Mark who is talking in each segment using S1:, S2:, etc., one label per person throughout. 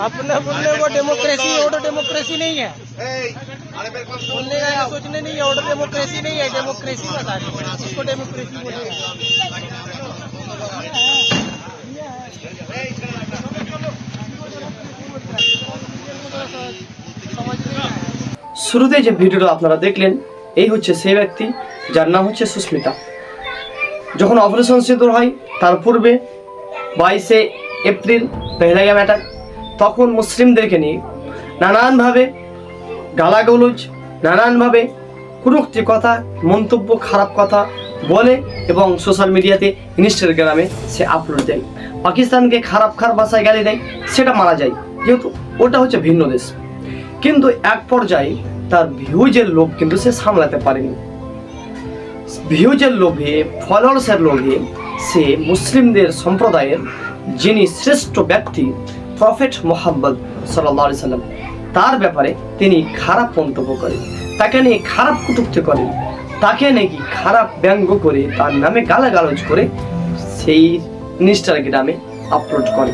S1: अपने बोलने वो डेमोक्रेसी है वो तो डेमोक्रेसी नहीं है बोलने का ये सोचने नहीं है वो तो डेमोक्रेसी नहीं है डेमोक्रेसी बता रही उसको डेमोक्रेसी बोलेगा समझ नहीं आया
S2: শুরুতে যে ভিডিওটা আপনারা দেখলেন এই হচ্ছে সেই ব্যক্তি যার নাম হচ্ছে সুস্মিতা যখন অপারেশন সিঁদুর হয় তার পূর্বে বাইশে এপ্রিল পেহলাগাম অ্যাটাক তখন মুসলিমদেরকে নিয়ে নানানভাবে গালাগলুজ, নানানভাবে কুরুক্তি কথা, মন্তব্য, খারাপ কথা বলে এবং সোশ্যাল মিডিয়াতে ইনস্টাগ্রামে সে আপলোড দেয়। পাকিস্তানকে খারাপ খারাপ ভাষায় গালি দেয়, সেটা মারা যায়, যেহেতু ওটা হচ্ছে ভিন্ন দেশ। কিন্তু এক পর্যায়ে তার ভিউজের লোভ কিন্তু সে সামলাতে পারেনি। ভিউজের লোভে, ফলোয়ার্সের লোভে সে মুসলিমদের সম্প্রদায়ের যিনি শ্রেষ্ঠ ব্যক্তি, প্রফেট মোহাম্মদ সাল্লাহ সাল্লাম, তার ব্যাপারে তিনি খারাপ মন্তব্য করেন। তাকে নিয়ে খারাপ কটুক্তি করেন। তাকে নাকি খারাপ ব্যঙ্গ করে তার নামে গালাগালজ করে সেই ইনস্টাগ্রামে আপলোড করে।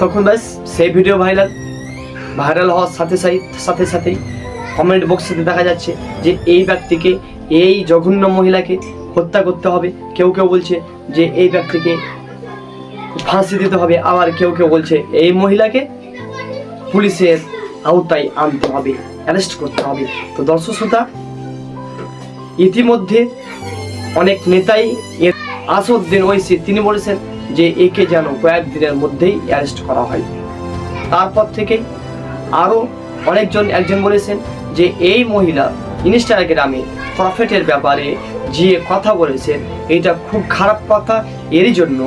S2: তখন ব্যাস সেই ভিডিও ভাইরাল ভাইরাল হওয়ার সাথে সাথে সাথে সাথেই কমেন্ট বক্সে দেখা যাচ্ছে যে এই ব্যক্তিকে এই জঘন্য মহিলাকে হত্যা করতে হবে। কেউ কেউ বলছে যে এই ব্যক্তিকে ফাঁসি দিতে হবে। আবার কেউ কেউ বলছে এই মহিলাকে পুলিশের আওতায় আনতে হবে, অ্যারেস্ট করতে হবে। তো দর্শক শ্রোতা, ইতিমধ্যে অনেক নেতাই এর আসাদুদ্দিন ওইসি তিনি বলেছেন যে একে যেন কয়েকদিনের মধ্যেই অ্যারেস্ট করা হয়। তারপর থেকেই আরও অনেকজন একজন বলেছেন যে এই মহিলা ইনস্টাগ্রামে প্রফেটের ব্যাপারে যে কথা বলেছেন, এটা খুব খারাপ কথা। এরই জন্য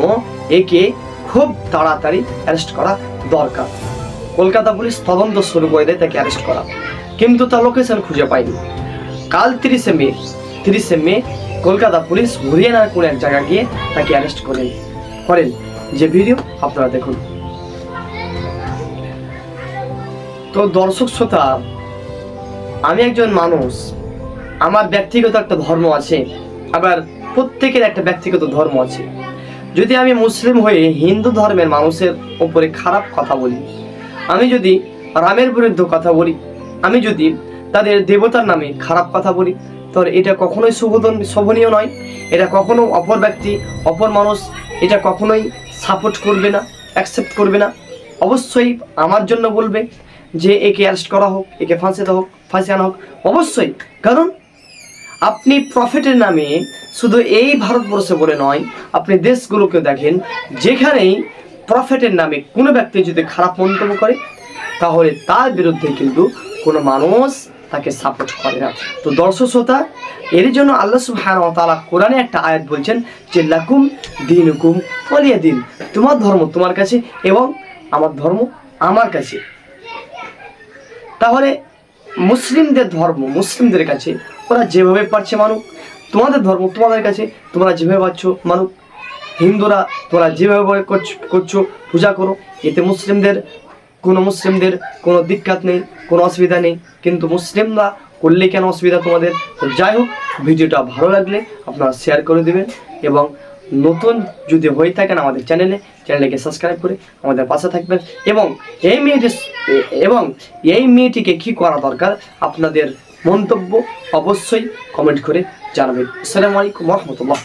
S2: একে খুব তাড়াতাড়ি অ্যারেস্ট করা দরকার। কলকাতা পুলিশ তদন্ত শুরু করে দেয়, তাকে অ্যারেস্ট করা। কিন্তু তার লোকেশন খুঁজে পায়নি। কাল তিরিশে মে তিরিশে মে কলকাতা পুলিশ হরিয়ানার কোনো এক জায়গা গিয়ে তাকে অ্যারেস্ট করেন করেন। যে ভিডিও আপনারা দেখুন। তো দর্শক শ্রোতা, আমি একজন মানুষ আমার ব্যক্তিগত একটা ধর্ম আছে, আবার প্রত্যেকের একটা ব্যক্তিগত ধর্ম আছে। যদি আমি মুসলিম হয়ে হিন্দু ধর্মের মানুষের উপরে খারাপ কথা বলি, আমি যদি রামের বিরুদ্ধে কথা বলি, আমি যদি তাদের দেবতার নামে খারাপ কথা বলি, তাহলে এটা কখনোই শুভদন শোভনীয় নয়। এটা কখনো অপর ব্যক্তি, অপর মানুষ, এটা কখনোই সাপোর্ট করবে না অ্যাকসেপ্ট করবে না। অবশ্যই আমার জন্য বলবে যে, একে অ্যারেস্ট করা হোক, একে ফাঁসি হোক, ফাঁসি আনা হোক। অবশ্যই, কারণ আপনি প্রফিটের নামে শুধু এই ভারতবর্ষে বলে নয়, আপনি দেশগুলোকে দেখেন যেখানেই প্রফিটের নামে কোনো ব্যক্তি যদি খারাপ মন্তব্য করে, তাহলে তার বিরুদ্ধে কিন্তু কোনো মানুষ তাকে সাপোর্ট করে না। তো দর্শক শ্রোতা, এর জন্য আল্লাহ সুবহানাহু ওয়া তাআলা কোরআনে একটা আয়াত বলছেন যে, লাকুম দিন হুকুম ওয়ালিয়া দিন। তোমার ধর্ম তোমার কাছে এবং আমার ধর্ম আমার কাছে। তাহলে মুসলিমদের ধর্ম, মুসলিমদের কাছে ওরা যেভাবে পারছে মানুক, তোমাদের ধর্ম তোমাদের কাছে, তোমরা যেভাবে পাচ্ছ মানুক। হিন্দুরা তোমরা যেভাবে করছ- পূজা করো। এতে মুসলিমদের, কোনো মুসলিমদের কোনো দিক্কাত নেই, কোনো অসুবিধা নেই। কিন্তু মুসলিমরা করলে কেন অসুবিধা তোমাদের? যাই হোক, ভিডিওটা ভালো লাগলে আপনারা শেয়ার করে দেবেন এবং নতুন যদি হয়ে থাকেন আমাদের চ্যানেলে চ্যানেলকে সাবস্ক্রাইব করে আমাদের পাশে থাকবেন। এবং এই মেয়েটি এবং এই মেয়েটিকে কি করা দরকার? আপনাদের মন্তব্য অবশ্যই কমেন্ট করে জানাবেন। আসসালামু আলাইকুম রহমতুল্লাহ।